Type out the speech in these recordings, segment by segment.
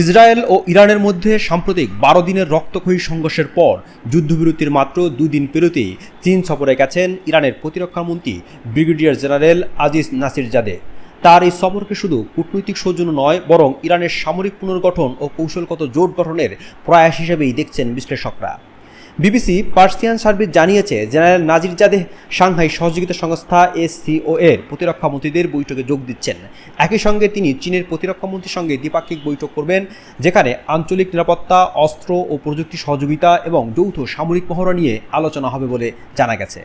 Israel ও ইরানের মধ্যে সাম্প্রতিক বারো দিনের রক্তক্ষয়ী সংঘর্ষের পর যুদ্ধবিরতির মাত্র দুদিন পেরোতেই চীন সফরে গেছেন ইরানের প্রতিরক্ষামন্ত্রী brigadier general Aziz Nasirzadeh তার এই সফরকে শুধু কূটনৈতিক সৌজন্য নয়, বরং ইরানের সামরিক পুনর্গঠন ও কৌশলগত জোট গঠনের প্রয়াস হিসেবেই দেখছেন বিশ্লেষকরা। বিবিসি পার্সিয়ান সার্ভিস জানিয়েছে, জেনারেল নাজির জাদেহ সাংহাই সহযোগিতা সংস্থা এসসিও এর প্রতিরক্ষা মন্ত্রীদের বৈঠকে যোগ দিচ্ছেন। একই সঙ্গে তিনি চীনের প্রতিরক্ষা মন্ত্রীর সঙ্গে দ্বিপাক্ষিক বৈঠক করবেন, যেখানে আঞ্চলিক নিরাপত্তা, অস্ত্র ও প্রযুক্তি সহযোগিতা এবং যৌথ সামরিক মহড়া নিয়ে আলোচনা হবে বলে জানা গেছে।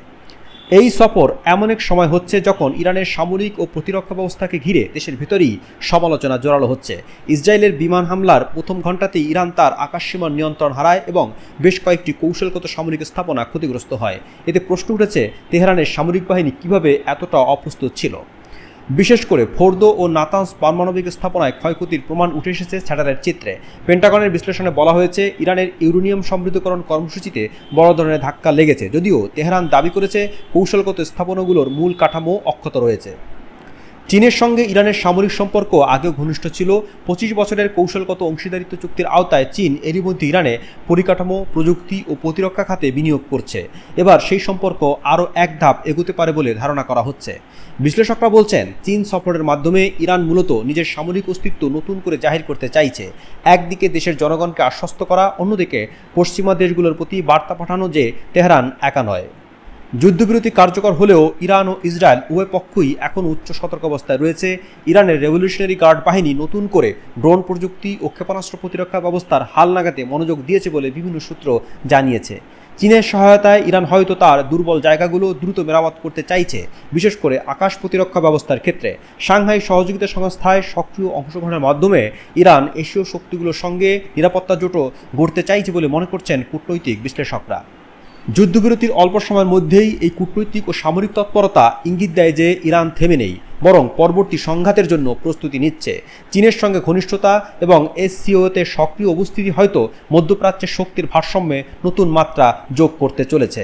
এই সফর এমন এক সময় হচ্ছে যখন ইরানের সামরিক ও প্রতিরক্ষা ব্যবস্থাকে ঘিরে দেশের ভেতরেই সমালোচনা জোরালো হচ্ছে। ইসরায়েলের বিমান হামলার প্রথম ঘণ্টাতেই ইরান তার আকাশসীমার নিয়ন্ত্রণ হারায় এবং বেশ কয়েকটি কৌশলগত সামরিক স্থাপনা ক্ষতিগ্রস্ত হয়। এতে প্রশ্ন উঠেছে, তেহরানের সামরিক বাহিনী কীভাবে এতটা অপ্রস্তুত ছিল? বিশেষ করে ফোর্দো ও নাতান্স পারমাণবিক স্থাপনায় ক্ষয়ক্ষতির প্রমাণ উঠে এসেছে স্যাটেলাইট চিত্রে। পেন্টাগনের বিশ্লেষণে বলা হয়েছে, ইরানের ইউরেনিয়াম সমৃদ্ধকরণ কর্মসূচিতে বড় ধরনের ধাক্কা লেগেছে। যদিও তেহরান দাবি করেছে, কৌশলগত স্থাপনাগুলোর মূল কাঠামো অক্ষত রয়েছে। চীনের সঙ্গে ইরানের সামরিক সম্পর্ক আগেও ঘনিষ্ঠ ছিল। পঁচিশ বছরের কৌশলগত অংশীদারিত্ব চুক্তির আওতায় চীন এরই মধ্যে ইরানে পরিকাঠামো, প্রযুক্তি ও প্রতিরক্ষা খাতে বিনিয়োগ করছে। এবার সেই সম্পর্ক আরও এক ধাপ এগোতে পারে বলে ধারণা করা হচ্ছে। বিশ্লেষকরা বলছেন, চীন সফরের মাধ্যমে ইরান মূলত নিজের সামরিক অস্তিত্ব নতুন করে জাহির করতে চাইছে। একদিকে দেশের জনগণকে আশ্বস্ত করা, অন্যদিকে পশ্চিমা দেশগুলোর প্রতি বার্তা পাঠানো যে তেহরান একা নয়। যুদ্ধবিরতি কার্যকর হলেও ইরান ও ইসরায়েল উভয় পক্ষই এখন উচ্চ সতর্ক অবস্থায় রয়েছে। ইরানের রেভলিউশনারি গার্ড বাহিনী নতুন করে ড্রোন প্রযুক্তি ও ক্ষেপণাস্ত্র প্রতিরক্ষা ব্যবস্থার হাল নাগাতে মনোযোগ দিয়েছে বলে বিভিন্ন সূত্র জানিয়েছে। চীনের সহায়তায় ইরান হয়তো তার দুর্বল জায়গাগুলো দ্রুত মেরামত করতে চাইছে, বিশেষ করে আকাশ প্রতিরক্ষা ব্যবস্থার ক্ষেত্রে। সাংহাই সহযোগিতা সংস্থায় সক্রিয় অংশগ্রহণের মাধ্যমে ইরান এশীয় শক্তিগুলোর সঙ্গে নিরাপত্তা জোটও গড়তে চাইছে বলে মনে করছেন কূটনৈতিক বিশ্লেষকরা। যুদ্ধবিরতির অল্প সময়ের মধ্যেই এই কূটনৈতিক ও সামরিক তৎপরতা ইঙ্গিত দেয় যে ইরান থেমে নেই, বরং পরবর্তী সংঘাতের জন্য প্রস্তুতি নিচ্ছে। চীনের সঙ্গে ঘনিষ্ঠতা এবং এসসিওতে সক্রিয় উপস্থিতি হয়তো মধ্যপ্রাচ্যের শক্তির ভারসাম্যে নতুন মাত্রা যোগ করতে চলেছে।